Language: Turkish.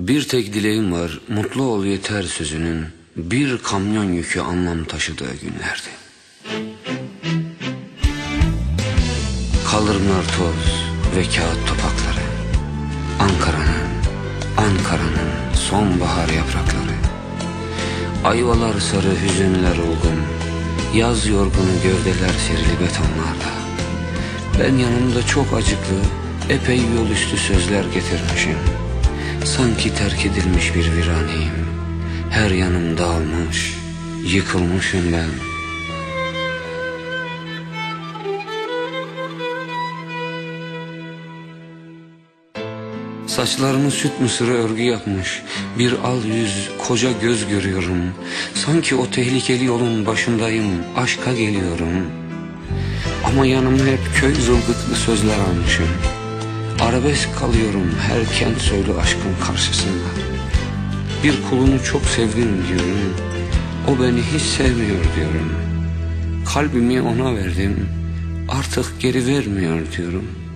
Bir tek dileğim var, mutlu ol yeter sözünün bir kamyon yükü anlam taşıdığı günlerdi. Kaldırımlar toz ve kağıt topakları. Ankara'nın, Ankara'nın sonbahar yaprakları. Ayvalar sarı hüzünler olgun, yaz yorgunu gövdeler serili betonlarda. Ben yanımda çok acıklı, epey yol üstü sözler getirmişim. Sanki terk edilmiş bir viraneyim. Her yanım dağılmış, yıkılmışım ben. Saçlarını süt mısırı örgü yapmış Bir al yüz koca göz görüyorum Sanki o tehlikeli yolun başındayım Aşka geliyorum Ama yanıma hep köy zılgıtlı sözler almışım Arabesk kalıyorum her kent söylü aşkın karşısında. Bir kulunu çok sevdim diyorum. O beni hiç sevmiyor diyorum. Kalbimi ona verdim. Artık geri vermiyor diyorum